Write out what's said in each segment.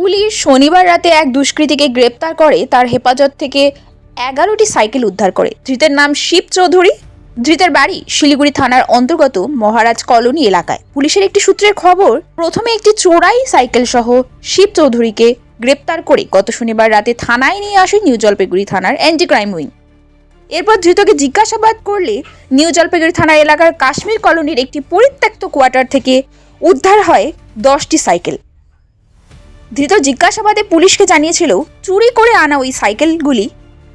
Police শনিবার রাতে এক দুষ্কৃতীকে গ্রেপ্তার করে, তার হেফাজত থেকে এগারোটি সাইকেল উদ্ধার করে। ধৃতের নাম শিব চৌধুরী। ধৃতের বাড়ি শিলিগুড়ি থানার অন্তর্গত মহারাজ কলোনি এলাকায়। পুলিশের একটি সূত্রের খবর, প্রথমে একটি চোরাই সাইকেল সহ শিব চৌধুরীকে গ্রেপ্তার করে গত শনিবার রাতে থানায় নিয়ে আসে নিউ জলপাইগুড়ি থানার অ্যান্টি ক্রাইম উইং। এরপর ধৃতকে জিজ্ঞাসাবাদ করলে নিউ জলপাইগুড়ি থানা এলাকার কাশ্মীর কলোনির একটি পরিত্যক্ত কোয়ার্টার থেকে উদ্ধার হয় দশটি সাইকেল। ধৃত জিজ্ঞাসাবাদে পুলিশকে জানিয়েছিল চুরি করে আনা ওই সাইকেলগুলি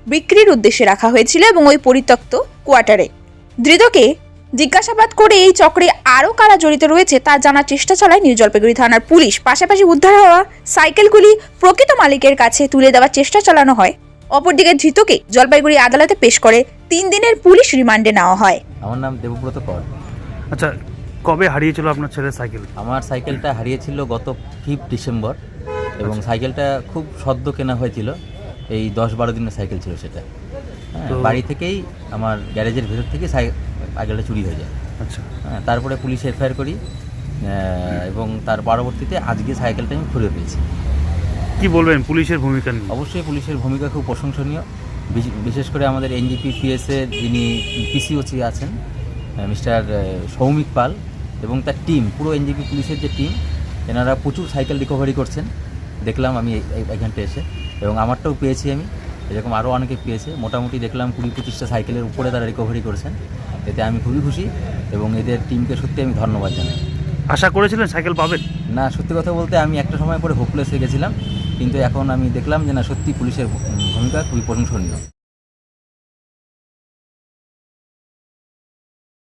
বিক্রির উদ্দেশ্যে রাখা হয়েছিল এবং ওই পরিত্যক্ত কোয়ার্টারে। ধৃতকে জিজ্ঞাসাবাদ করে এই চক্রে আরও কারা জড়িত রয়েছে তা জানার চেষ্টা চালায় নিউ জলপাইগুড়ি থানার পুলিশ। পাশাপাশি উদ্ধার হওয়া সাইকেলগুলি প্রকৃত মালিকের কাছে তুলে দেওয়ার চেষ্টা চালানো হয়। অপরদিকে ধৃতকে জলপাইগুড়ি আদালতে পেশ করে তিন দিনের পুলিশ রিমান্ডে নেওয়া হয়। আমার নাম দেবব্রত কর। আচ্ছা কবে হারিয়েছিল আপনার ছেলের সাইকেল? আমার সাইকেলটা হারিয়েছিল গত ফিফ ডিসেম্বর। এবং সাইকেলটা খুব সদ্য কেনা হয়েছিল। এই দশ বারো দিনের সাইকেল ছিল সেটা। হ্যাঁ, বাড়ি থেকেই আমার গ্যারেজের ভেতর থেকে সাই- সাইকেলটা চুরি হয়ে যায়। আচ্ছা। হ্যাঁ, তারপরে পুলিশ এফআইআর করি এবং তার পরবর্তীতে আজকে সাইকেলটা আমি ফিরে পেয়েছি কি বলবেন পুলিশের ভূমিকা নিয়ে? অবশ্যই পুলিশের ভূমিকা খুব প্রশংসনীয়। বিশেষ করে আমাদের এনজিপি পিএসের যিনি পিসিওসি আছেন মিস্টার সৌমিক পাল এবং তার টিম পুরো এনজিপি পুলিশের যে টিম এনারা প্রচুর সাইকেল রিকভারি করছেন। দেখলাম আমি এখানটা এসে। এবং আমারটাও পেয়েছি আমি। এরকম আরও অনেকে পেয়েছে। মোটামুটি দেখলাম কুড়ি পঁচিশটা সাইকেলের উপরে তারা রিকভারি করেছেন। এতে আমি খুবই খুশি এবং এদের টিমকে সত্যি আমি ধন্যবাদ জানাই। আশা করেছিলেন সাইকেল পাবেন? না সত্যি কথা বলতে আমি একটা সময় পরে হোপলেস হয়ে গেছিলাম। কিন্তু এখন আমি দেখলাম যে না সত্যি পুলিশের ভূমিকা খুবই প্রশংসনীয়।